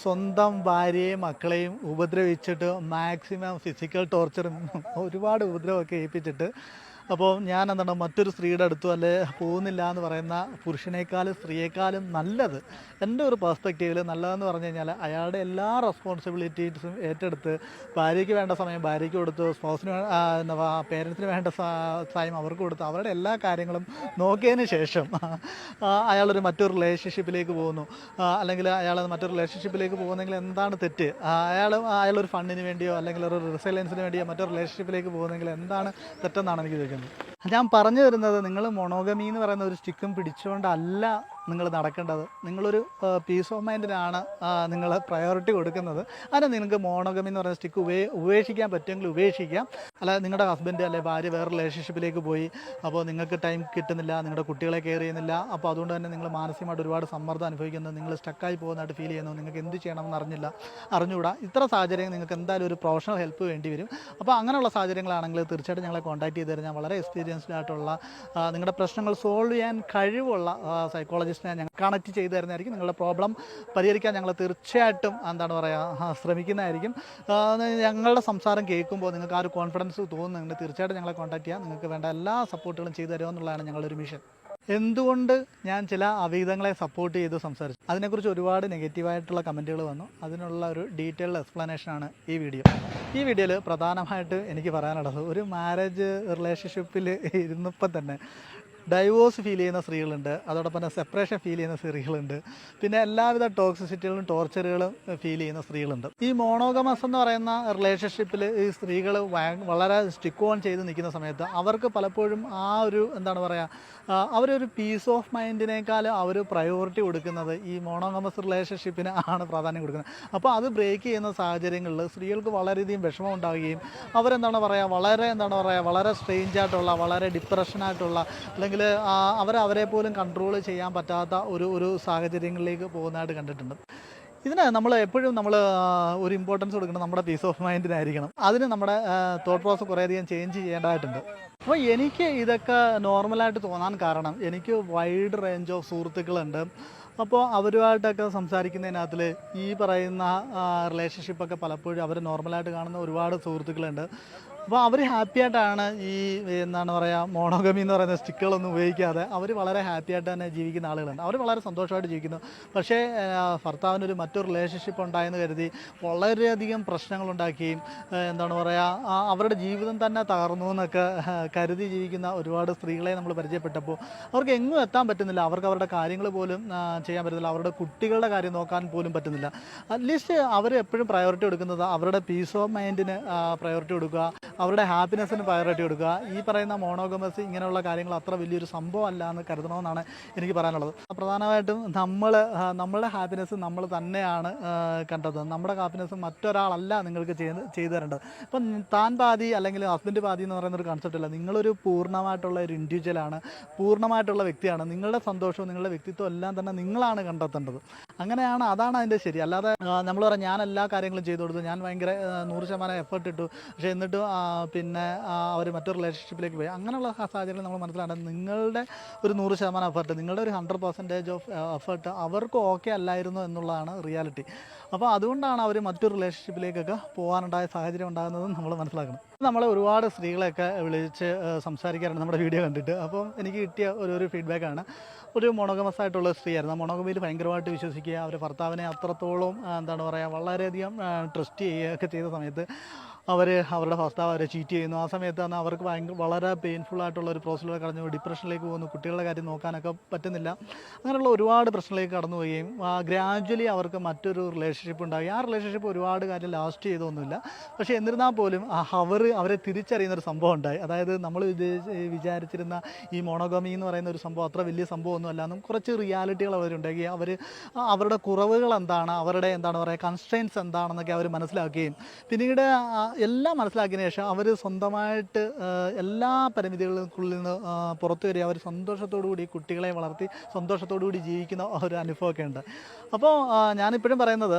സ്വന്തം ഭാര്യയും മക്കളെയും ഉപദ്രവിച്ചിട്ട് മാക്സിമം ഫിസിക്കൽ ടോർച്ചറും ഒരുപാട് ഉപദ്രവമൊക്കെ ഏൽപ്പിച്ചിട്ട് അപ്പോൾ ഞാൻ എന്താണ് മറ്റൊരു സ്ത്രീയുടെ അടുത്തും അല്ലെ പോകുന്നില്ല എന്ന് പറയുന്ന പുരുഷനേക്കാളും സ്ത്രീയേക്കാളും നല്ലത്. എന്റെ ഒരു പെർസ്പെക്റ്റീവിൽ നല്ലതെന്ന് പറഞ്ഞു കഴിഞ്ഞാൽ അയാളുടെ എല്ലാ റെസ്പോൺസിബിലിറ്റീസും ഏറ്റെടുത്ത് ഭാര്യയ്ക്ക് വേണ്ട സമയം ഭാര്യയ്ക്ക് കൊടുത്ത് സ്പോസിന് എന്താ പേരൻസിന് വേണ്ട ടൈം അവർക്ക് കൊടുത്ത് അവരുടെ എല്ലാ കാര്യങ്ങളും നോക്കിയതിന് ശേഷം അയാളൊരു മറ്റൊരു റിലേഷൻഷിപ്പിലേക്ക് പോകുന്നു. അല്ലെങ്കിൽ അയാൾ മറ്റൊരു റിലേഷൻഷിപ്പിലേക്ക് പോകുന്നെങ്കിൽ എന്താണ് തെറ്റ്? അയാൾ അയാളൊരു ഫണ്ടിന് വേണ്ടിയോ അല്ലെങ്കിൽ ഒരു റിസൈലൻസിന് വേണ്ടിയോ മറ്റൊരു റിലേഷൻഷിപ്പിലേക്ക് പോകുന്നെങ്കിൽ എന്താണ് തെറ്റെന്നാണ് എനിക്ക് ചോദിക്കുന്നത്. ഞാൻ പറഞ്ഞു തരുന്നത് നിങ്ങൾ മൊണോഗമി എന്ന് പറയുന്ന ഒരു സ്റ്റിക്കും പിടിച്ചുകൊണ്ടല്ല നിങ്ങൾ നടക്കേണ്ടത്. നിങ്ങളൊരു പീസ് ഓഫ് മൈൻഡിനാണ് നിങ്ങൾ പ്രയോറിറ്റി കൊടുക്കുന്നത്. അതിന് നിങ്ങൾക്ക് മോണോഗമി എന്ന് പറയുന്ന സ്റ്റിക്ക് ഉപേ ഉപേക്ഷിക്കാൻ പറ്റുമെങ്കിൽ ഉപേക്ഷിക്കാം. അല്ലാതെ നിങ്ങളുടെ ഹസ്ബൻഡ് അല്ലെ ഭാര്യ വേറെ റിലേഷൻഷിപ്പിലേക്ക് പോയി അപ്പോൾ നിങ്ങൾക്ക് ടൈം കിട്ടുന്നില്ല നിങ്ങളുടെ കുട്ടികളെ കെയർ ചെയ്യുന്നില്ല അപ്പോൾ അതുകൊണ്ട് തന്നെ നിങ്ങൾ മാനസികമായിട്ട് ഒരുപാട് സമ്മർദ്ദം അനുഭവിക്കുന്നു നിങ്ങൾ സ്റ്റക്കായി പോകുന്നതായിട്ട് ഫീൽ ചെയ്യുന്നു നിങ്ങൾക്ക് എന്ത് ചെയ്യണമെന്ന് അറിഞ്ഞില്ല അറിഞ്ഞുകൂടാ. ഇത്ര സാഹചര്യം നിങ്ങൾക്ക് എന്തായാലും ഒരു പ്രൊഫഷണൽ ഹെൽപ്പ് വേണ്ടി വരും. അപ്പോൾ അങ്ങനെയുള്ള സാഹചര്യങ്ങളാണെങ്കിൽ തീർച്ചയായിട്ടും ഞങ്ങളെ കോൺടാക്ട് ചെയ്ത് തരാം. വളരെ എക്സ്പീരിയൻസ്ഡ് ആയിട്ടുള്ള നിങ്ങളുടെ പ്രശ്നങ്ങൾ സോൾവ് ചെയ്യാൻ കഴിവുള്ള സൈക്കോളജിസ്റ്റിനെ ഞങ്ങൾ കണക്ട് ചെയ്ത് തരുന്നതായിരിക്കും. നിങ്ങളുടെ പ്രോബ്ലം പരിഹരിക്കാൻ ഞങ്ങൾ തീർച്ചയായിട്ടും എന്താണ് പറയുക ശ്രമിക്കുന്നതായിരിക്കും. ഞങ്ങളുടെ സംസാരം കേൾക്കുമ്പോൾ നിങ്ങൾക്ക് ആ ഒരു കോൺഫിഡൻസ് തോന്നുന്നുണ്ട് തീർച്ചയായിട്ടും ഞങ്ങളെ കോൺടാക്ട് ചെയ്യാം. നിങ്ങൾക്ക് വേണ്ട എല്ലാ സപ്പോർട്ടുകളും ചെയ്തു തരുമോ എന്നുള്ളതാണ് ഞങ്ങളുടെ മിഷൻ എന്തുകൊണ്ട് ഞാൻ ചില അവിഹിതങ്ങളെ സപ്പോർട്ട് ചെയ്ത് സംസാരിച്ചു. അതിനെക്കുറിച്ച് ഒരുപാട് നെഗറ്റീവായിട്ടുള്ള കമന്റുകൾ വന്നു. അതിനുള്ള ഒരു ഡീറ്റെയിൽഡ് എക്സ്പ്ലനേഷനാണ് ഈ വീഡിയോ ഈ വീഡിയോയിൽ പ്രധാനമായിട്ട് എനിക്ക് പറയാനുള്ളത് ഒരു മാരേജ് റിലേഷൻഷിപ്പിൽ ഇരുന്നപ്പം തന്നെ ഡൈവോഴ്സ് ഫീൽ ചെയ്യുന്ന സ്ത്രീകളുണ്ട്. അതോടൊപ്പം തന്നെ സെപ്പറേഷൻ ഫീൽ ചെയ്യുന്ന സ്ത്രീകളുണ്ട്. പിന്നെ എല്ലാവിധ ടോക്സിസിറ്റികളും ടോർച്ചറുകളും ഫീൽ ചെയ്യുന്ന സ്ത്രീകളുണ്ട്. ഈ മോണോഗമസ് എന്ന് പറയുന്ന റിലേഷൻഷിപ്പിൽ ഈ സ്ത്രീകൾ വളരെ സ്റ്റിക്ക് ഓൺ ചെയ്ത് നിൽക്കുന്ന സമയത്ത് അവർക്ക് പലപ്പോഴും ആ ഒരു എന്താണ് പറയുക അവരൊരു പീസ് ഓഫ് മൈൻഡിനേക്കാൾ അവർ പ്രയോറിറ്റി കൊടുക്കുന്നത് ഈ മോണോഗമസ് റിലേഷൻഷിപ്പിന് ആണ് പ്രാധാന്യം കൊടുക്കുന്നത്. അപ്പോൾ അത് ബ്രേക്ക് ചെയ്യുന്ന സാഹചര്യങ്ങളിൽ സ്ത്രീകൾക്ക് വളരെയധികം വിഷമം ഉണ്ടാവുകയും അവരെന്താണ് പറയുക വളരെ എന്താണ് പറയുക വളരെ സ്ട്രെയിഞ്ചായിട്ടുള്ള വളരെ ഡിപ്രഷനായിട്ടുള്ള അല്ലെങ്കിൽ അവർ അവരെ പോലും കൺട്രോൾ ചെയ്യാൻ പറ്റാത്ത ഒരു ഒരു സാഹചര്യങ്ങളിലേക്ക് പോകുന്നതായിട്ട് കണ്ടിട്ടുണ്ട്. ഇതിന് നമ്മൾ എപ്പോഴും നമ്മൾ ഒരു ഇമ്പോർട്ടൻസ് കൊടുക്കണം നമ്മുടെ പീസ് ഓഫ് മൈൻഡിനായിരിക്കണം അതിന് നമ്മുടെ തോട്ട് പ്രോസസ് കുറേയധികം ചേഞ്ച് ചെയ്യേണ്ടതായിട്ടുണ്ട്. അപ്പോൾ എനിക്ക് ഇതൊക്കെ നോർമലായിട്ട് തോന്നാൻ കാരണം എനിക്ക് വൈഡ് റേഞ്ച് ഓഫ് സുഹൃത്തുക്കളുണ്ട്. അപ്പോൾ അവരുമായിട്ടൊക്കെ സംസാരിക്കുന്നതിനകത്തിൽ ഈ പറയുന്ന റിലേഷൻഷിപ്പൊക്കെ പലപ്പോഴും അവർ നോർമലായിട്ട് കാണുന്ന ഒരുപാട് സുഹൃത്തുക്കളുണ്ട്. അപ്പോൾ അവർ ഹാപ്പി ആയിട്ടാണ് ഈ എന്താണ് പറയുക മോണോഗമി എന്ന് പറയുന്ന സ്റ്റിക്കുകളൊന്നും ഉപയോഗിക്കാതെ അവർ വളരെ ഹാപ്പി ആയിട്ട് തന്നെ ജീവിക്കുന്ന ആളുകളുണ്ട്. അവർ വളരെ സന്തോഷമായിട്ട് ജീവിക്കുന്നു. പക്ഷേ ഭർത്താവിനൊരു മറ്റൊരു റിലേഷൻഷിപ്പ് ഉണ്ടായെന്ന് കരുതി വളരെയധികം പ്രശ്നങ്ങളുണ്ടാക്കുകയും എന്താണ് പറയുക അവരുടെ ജീവിതം തന്നെ തകർന്നു എന്നൊക്കെ കരുതി ജീവിക്കുന്ന ഒരുപാട് സ്ത്രീകളെ നമ്മൾ പരിചയപ്പെട്ടപ്പോൾ അവർക്ക് എങ്ങും എത്താൻ പറ്റുന്നില്ല. അവർക്ക് അവരുടെ കാര്യങ്ങൾ പോലും ചെയ്യാൻ പറ്റുന്നില്ല. അവരുടെ കുട്ടികളുടെ കാര്യം നോക്കാൻ പോലും പറ്റുന്നില്ല. അറ്റ്ലീസ്റ്റ് അവർ എപ്പോഴും പ്രയോറിറ്റി കൊടുക്കുന്നത് അവരുടെ പീസ് ഓഫ് മൈൻഡിന് പ്രയോറിറ്റി കൊടുക്കുക. അവരുടെ ഹാപ്പിനെസ്സിന് പ്രയോറിറ്റി കൊടുക്കുക. ഈ പറയുന്ന മോണോഗമസ് ഇങ്ങനെയുള്ള കാര്യങ്ങൾ അത്ര വലിയൊരു സംഭവം അല്ല എന്ന് കരുതണമെന്നാണ് എനിക്ക് പറയാനുള്ളത്. പ്രധാനമായിട്ടും നമ്മൾ നമ്മളുടെ ഹാപ്പിനെസ് നമ്മൾ തന്നെയാണ് കണ്ടത്. നമ്മുടെ ഹാപ്പിനെസ് മറ്റൊരാളല്ല നിങ്ങൾക്ക് ചെയ്ത് ചെയ്തു തരേണ്ടത്. ഇപ്പം താൻ പാതി അല്ലെങ്കിൽ ഹസ്ബൻഡ് പാതി എന്ന് പറയുന്ന ഒരു കൺസെപ്റ്റ് അല്ല. നിങ്ങളൊരു പൂർണമായിട്ടുള്ള ഒരു ഇൻഡിവിജ്വലാണ് പൂർണമായിട്ടുള്ള വ്യക്തിയാണ്. നിങ്ങളുടെ സന്തോഷവും നിങ്ങളുടെ വ്യക്തിത്വം എല്ലാം തന്നെ നിങ്ങളാണ് കണ്ടെത്തേണ്ടത്. അങ്ങനെയാണ് അതാണ് അതിന്റെ ശരി. അല്ലാതെ നമ്മൾ പറയാം ഞാൻ എല്ലാ കാര്യങ്ങളും ചെയ്തു കൊടുത്തു. ഞാൻ ഭയങ്കര നൂറ് ശതമാനം എഫേർട്ട് ഇട്ടു. പക്ഷേ എന്നിട്ട് പിന്നെ അവർ മറ്റൊരു റിലേഷൻഷിപ്പിലേക്ക് പോയി. അങ്ങനെയുള്ള സാഹചര്യങ്ങൾ നമ്മൾ മനസ്സിലാക്കണം നിങ്ങളുടെ ഒരു നൂറ് ശതമാനം എഫേർട്ട് നിങ്ങളുടെ ഒരു ഹൺഡ്രഡ് പെർസെന്റേജ് ഓഫ് എഫേർട്ട് അവർക്ക് ഓക്കെ അല്ലായിരുന്നു എന്നുള്ളതാണ് റിയാലിറ്റി അപ്പോൾ അതുകൊണ്ടാണ് അവർ മറ്റൊരു റിലേഷൻഷിപ്പിലേക്കൊക്കെ പോകാനുണ്ടായ സാഹചര്യം ഉണ്ടാകുന്നതെന്ന് നമ്മൾ മനസ്സിലാക്കണം. നമ്മളെ ഒരുപാട് സ്ത്രീകളെയൊക്കെ വിളിച്ച് സംസാരിക്കാറുണ്ട് നമ്മുടെ വീഡിയോ കണ്ടിട്ട്. അപ്പം എനിക്ക് കിട്ടിയ ഒരു ഒരു ഫീഡ്ബാക്കാണ് ഒരു മൊണോഗമസ് ആയിട്ടുള്ള സ്ത്രീയായിരുന്നു. മൊണോഗമയിൽ ഭയങ്കരമായിട്ട് വിശ്വസിക്കുക അവർ ഭർത്താവിനെ അത്രത്തോളം എന്താണ് പറയുക വളരെയധികം ട്രസ്റ്റ് ചെയ്യുകയൊക്കെ ചെയ്ത സമയത്ത് അവർ അവരുടെ ഭർത്താവ് അവരെ ചീറ്റ് ചെയ്യുന്നു. ആ സമയത്ത് തന്നെ അവർക്ക് ഭയങ്കര വളരെ പെയിൻഫുൾ ആയിട്ടുള്ള ഒരു പ്രോസസ്സിലൂടെ കടന്നു. ഡിപ്രഷനിലേക്ക് പോകുന്നു. കുട്ടികളുടെ കാര്യം നോക്കാനൊക്കെ പറ്റുന്നില്ല. അങ്ങനെയുള്ള ഒരുപാട് പ്രശ്നങ്ങളിലേക്ക് കടന്നു പോവുകയും ഗ്രാജ്വലി അവർക്ക് മറ്റൊരു റിലേഷൻഷിപ്പ് ഉണ്ടായി. ആ റിലേഷൻഷിപ്പ് ഒരുപാട് കാര്യം ലാസ്റ്റ് ചെയ്തൊന്നുമില്ല. പക്ഷേ എന്നിരുന്നാൽ പോലും അവർ അവരെ തിരിച്ചറിയുന്ന ഒരു സംഭവം ഉണ്ടായി. അതായത് നമ്മൾ വിചാരിച്ചിരുന്ന ഈ മോണോഗമി എന്ന് പറയുന്ന ഒരു സംഭവം അത്ര വലിയ സംഭവമൊന്നും അല്ല എന്നും കുറച്ച് റിയാലിറ്റികൾ അവരുണ്ടാക്കി അവർ അവരുടെ കുറവുകൾ എന്താണ് അവരുടെ എന്താണ് പറയുക കൺസ്ട്രെയിൻസ് എന്താണെന്നൊക്കെ അവർ മനസ്സിലാക്കുകയും പിന്നീട് എല്ലാം മനസ്സിലാക്കിയതിന് ശേഷം അവർ സ്വന്തമായിട്ട് എല്ലാ പരിമിതികൾക്കുള്ളിൽ നിന്ന് പുറത്തു വരിക. അവർ സന്തോഷത്തോടു കൂടി കുട്ടികളെ വളർത്തി സന്തോഷത്തോടു കൂടി ജീവിക്കുന്ന ഒരു അനുഭവമൊക്കെ ഉണ്ട്. അപ്പോൾ ഞാനിപ്പോഴും പറയുന്നത്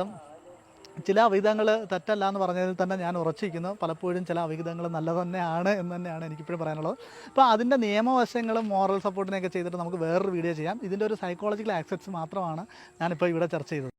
ചില അവിഹിതങ്ങൾ തെറ്റല്ല എന്ന് പറഞ്ഞതിൽ തന്നെ ഞാൻ ഉറച്ചിരിക്കുന്നു. പലപ്പോഴും ചില അവിഹിതങ്ങൾ നല്ല തന്നെയാണ് എന്ന് തന്നെയാണ് എനിക്കിപ്പോഴും പറയാനുള്ളത്. അപ്പോൾ അതിന്റെ നിയമവശങ്ങളും മോറൽ സപ്പോർട്ടിനെയൊക്കെ ചെയ്തിട്ട് നമുക്ക് വേറൊരു വീഡിയോ ചെയ്യാം. ഇതിന്റെ ഒരു സൈക്കോളജിക്കൽ ആക്സെപ്റ്റ്സ് മാത്രമാണ് ഞാനിപ്പോൾ ഇവിടെ ചർച്ച ചെയ്തത്.